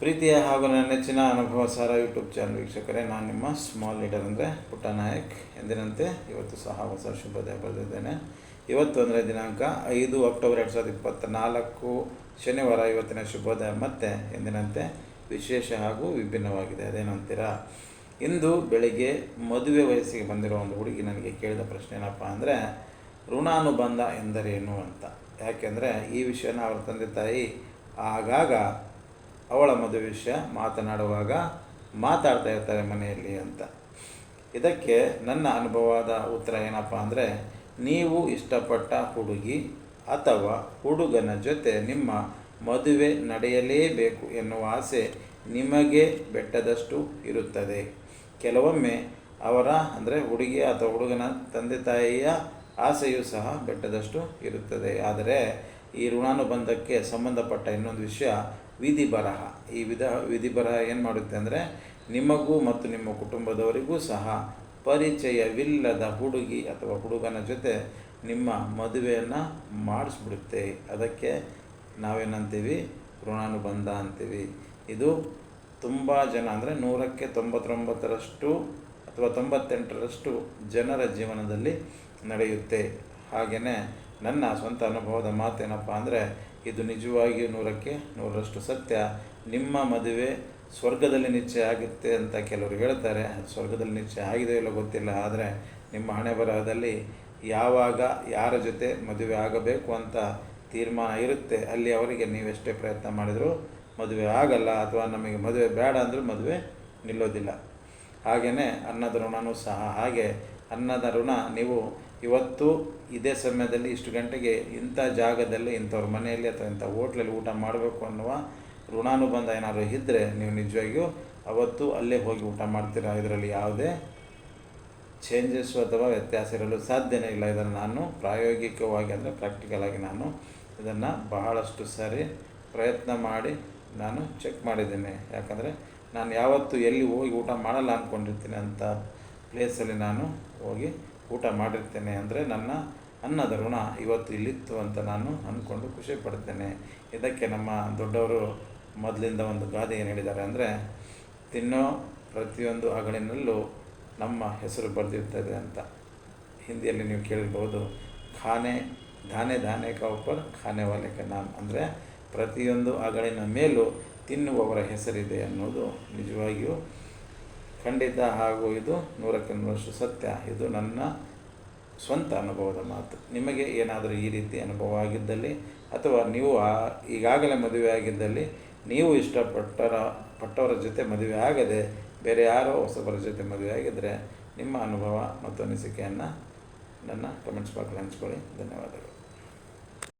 ಪ್ರೀತಿಯ ಹಾಗೂ ನನ್ನ ನೆಚ್ಚಿನ ಅನುಭವ ಸಾರ ಯೂಟ್ಯೂಬ್ ಚಾನಲ್ ವೀಕ್ಷಕರೇ, ನಾನು ನಿಮ್ಮ ಸ್ಮಾಲ್ ಲೀಡರ್ ಅಂದರೆ ಪುಟ್ಟ ನಾಯಕ್. ಎಂದಿನಂತೆ ಇವತ್ತು ಸಹ ಹೊಸ ಶುಭೋದಯ ಬರೆದಿದ್ದೇನೆ. ಇವತ್ತು ಅಂದರೆ ದಿನಾಂಕ ಐದು ಅಕ್ಟೋಬರ್ ಎರಡು ಸಾವಿರದ ಇಪ್ಪತ್ತ್ನಾಲ್ಕು ಶನಿವಾರ ಇವತ್ತಿನ ಶುಭೋದಯ. ಮತ್ತೆ ಎಂದಿನಂತೆ ವಿಶೇಷ ಹಾಗೂ ವಿಭಿನ್ನವಾಗಿದೆ. ಅದೇನಂತೀರಾ? ಇಂದು ಬೆಳಿಗ್ಗೆ ಮದುವೆ ವಯಸ್ಸಿಗೆ ಬಂದಿರೋ ಒಂದು ಹುಡುಗಿ ನನಗೆ ಕೇಳಿದ ಪ್ರಶ್ನೆ ಏನಪ್ಪ ಅಂದರೆ, ಋಣಾನುಬಂಧ ಎಂದರೇನು ಅಂತ. ಯಾಕೆಂದರೆ ಈ ವಿಷಯನ ಅವರ ತಂದೆ ತಾಯಿ ಆಗಾಗ ಅವಳ ಮದುವೆ ವಿಷಯ ಮಾತನಾಡುವಾಗ ಮಾತಾಡ್ತಾ ಇರ್ತಾರೆ ಮನೆಯಲ್ಲಿ ಅಂತ. ಇದಕ್ಕೆ ನನ್ನ ಅನುಭವದ ಉತ್ತರ ಏನಪ್ಪ ಅಂದರೆ, ನೀವು ಇಷ್ಟಪಟ್ಟ ಹುಡುಗಿ ಅಥವಾ ಹುಡುಗನ ಜೊತೆ ನಿಮ್ಮ ಮದುವೆ ನಡೆಯಲೇಬೇಕು ಎನ್ನುವ ಆಸೆ ನಿಮಗೆ ಬೆಟ್ಟದಷ್ಟು ಇರುತ್ತದೆ. ಕೆಲವೊಮ್ಮೆ ಅವರ ಅಂದರೆ ಹುಡುಗಿಯ ಅಥವಾ ಹುಡುಗನ ತಂದೆ ತಾಯಿಯ ಆಸೆಯೂ ಸಹ ಬೆಟ್ಟದಷ್ಟು ಇರುತ್ತದೆ. ಆದರೆ ಈ ಋಣಾನುಬಂಧಕ್ಕೆ ಸಂಬಂಧಪಟ್ಟ ಇನ್ನೊಂದು ವಿಷಯ ವಿಧಿ ಬರಹ ಈ ವಿಧ ವಿಧಿ ಬರಹ ಏನು ಮಾಡುತ್ತೆ ಅಂದರೆ ನಿಮಗೂ ಮತ್ತು ನಿಮ್ಮ ಕುಟುಂಬದವರಿಗೂ ಸಹ ಪರಿಚಯವಿಲ್ಲದ ಹುಡುಗಿ ಅಥವಾ ಹುಡುಗನ ಜೊತೆ ನಿಮ್ಮ ಮದುವೆಯನ್ನು ಮಾಡಿಸ್ಬಿಡುತ್ತೆ. ಅದಕ್ಕೆ ನಾವೇನಂತೀವಿ? ಋಣಾನುಬಂಧ ಅಂತೀವಿ. ಇದು ತುಂಬ ಜನ ಅಂದರೆ ನೂರಕ್ಕೆ ತೊಂಬತ್ತೊಂಬತ್ತರಷ್ಟು ಅಥವಾ ತೊಂಬತ್ತೆಂಟರಷ್ಟು ಜನರ ಜೀವನದಲ್ಲಿ ನಡೆಯುತ್ತೆ. ಹಾಗೆಯೇ ನನ್ನ ಸ್ವಂತ ಅನುಭವದ ಮಾತೇನಪ್ಪ ಅಂದರೆ ಇದು ನಿಜವಾಗಿಯೂ ನೂರಕ್ಕೆ ನೂರರಷ್ಟು ಸತ್ಯ. ನಿಮ್ಮ ಮದುವೆ ಸ್ವರ್ಗದಲ್ಲಿ ನಿಶ್ಚಯ ಆಗುತ್ತೆ ಅಂತ ಕೆಲವರು ಹೇಳ್ತಾರೆ. ಅದು ಸ್ವರ್ಗದಲ್ಲಿ ನಿಶ್ಚಯ ಆಗಿದೆಯೋ ಇಲ್ಲೋ ಗೊತ್ತಿಲ್ಲ. ಆದರೆ ನಿಮ್ಮ ಹಣೆ ಬರಹದಲ್ಲಿ ಯಾವಾಗ, ಯಾರ ಜೊತೆ ಮದುವೆ ಆಗಬೇಕು ಅಂತ ತೀರ್ಮಾನ ಇರುತ್ತೆ, ಅಲ್ಲಿ ಅವರಿಗೆ ನೀವೆಷ್ಟೇ ಪ್ರಯತ್ನ ಮಾಡಿದರೂ ಮದುವೆ ಆಗಲ್ಲ ಅಥವಾ ನಮಗೆ ಮದುವೆ ಬೇಡ ಅಂದರೂ ಮದುವೆ ನಿಲ್ಲೋದಿಲ್ಲ. ಹಾಗೆಯೇ ಅನ್ನದ ಋಣನೂ ಸಹ ಹಾಗೆ. ಅನ್ನದ ಋಣ ನೀವು ಇವತ್ತು ಇದೇ ಸಮಯದಲ್ಲಿ ಇಷ್ಟು ಗಂಟೆಗೆ ಇಂಥ ಜಾಗದಲ್ಲಿ, ಇಂಥವ್ರ ಮನೆಯಲ್ಲಿ ಅಥವಾ ಇಂಥ ಹೋಟ್ಲಲ್ಲಿ ಊಟ ಮಾಡಬೇಕು ಅನ್ನುವ ಋಣಾನುಬಂಧ ಏನಾದರೂ ಇದ್ದರೆ ನೀವು ನಿಜವಾಗಿಯೂ ಅವತ್ತು ಅಲ್ಲೇ ಹೋಗಿ ಊಟ ಮಾಡ್ತೀರಾ? ಇದರಲ್ಲಿ ಯಾವುದೇ ಚೇಂಜಸ್ಸು ಅಥವಾ ವ್ಯತ್ಯಾಸ ಇರಲು ಸಾಧ್ಯನೇ ಇಲ್ಲ. ಇದನ್ನು ನಾನು ಪ್ರಾಯೋಗಿಕವಾಗಿ ಅಂದರೆ ಪ್ರಾಕ್ಟಿಕಲಾಗಿ ನಾನು ಇದನ್ನು ಬಹಳಷ್ಟು ಸಾರಿ ಪ್ರಯತ್ನ ಮಾಡಿ ನಾನು ಚೆಕ್ ಮಾಡಿದ್ದೇನೆ. ಯಾಕಂದರೆ ನಾನು ಯಾವತ್ತು ಎಲ್ಲಿ ಹೋಗಿ ಊಟ ಮಾಡಲ್ಲ ಅಂದ್ಕೊಂಡಿರ್ತೀನಿ ಅಂಥ ಪ್ಲೇಸಲ್ಲಿ ನಾನು ಹೋಗಿ ಊಟ ಮಾಡಿರ್ತೇನೆ ಅಂದರೆ ನನ್ನ ಅನ್ನದ ಋಣ ಇವತ್ತು ಇಲ್ಲಿತ್ತು ಅಂತ ನಾನು ಅಂದ್ಕೊಂಡು ಖುಷಿ ಪಡ್ತೇನೆ. ಇದಕ್ಕೆ ನಮ್ಮ ದೊಡ್ಡವರು ಮೊದಲಿಂದ ಒಂದು ಗಾದೆ ಏನು ಹೇಳಿದ್ದಾರೆ ಅಂದರೆ, ತಿನ್ನೋ ಪ್ರತಿಯೊಂದು ಅಗಳಿನಲ್ಲೂ ನಮ್ಮ ಹೆಸರು ಬರೆದಿರ್ತದೆ ಅಂತ. ಹಿಂದಿಯಲ್ಲಿ ನೀವು ಕೇಳಿರ್ಬೋದು, ಖಾನೆ ಧಾನೆ ಧಾನೆ ಕಾ ಉಪರ್ ಖಾನೆ ವಾಲೆ ಕ ನಾಮ್ ಅಂದರೆ ಪ್ರತಿಯೊಂದು ಅಗಳಿನ ಮೇಲೂ ತಿನ್ನುವವರ ಹೆಸರಿದೆ ಅನ್ನೋದು ನಿಜವಾಗಿಯೂ ಖಂಡಿತ ಹಾಗೂ ಇದು ನೂರಕ್ಕೆ ನೂರಷ್ಟು ಸತ್ಯ. ಇದು ನನ್ನ ಸ್ವಂತ ಅನುಭವದ ಮಾತು. ನಿಮಗೆ ಏನಾದರೂ ಈ ರೀತಿ ಅನುಭವ ಆಗಿದ್ದಲ್ಲಿ ಅಥವಾ ನೀವು ಈಗಾಗಲೇ ಮದುವೆ ಆಗಿದ್ದಲ್ಲಿ ನೀವು ಇಷ್ಟಪಟ್ಟರ, ಪಟ್ಟವರ ಜೊತೆ ಮದುವೆ ಆಗದೆ ಬೇರೆ ಯಾರೋ ಹೊಸಬರ ಜೊತೆ ಮದುವೆ ಆಗಿದ್ದರೆ ನಿಮ್ಮ ಅನುಭವ ಮತ್ತು ಅನಿಸಿಕೆಯನ್ನು ನನ್ನ ಕಮೆಂಟ್ಸ್ ಬಾಕ್ಸ್ ಹಂಚ್ಕೊಳ್ಳಿ. ಧನ್ಯವಾದಗಳು.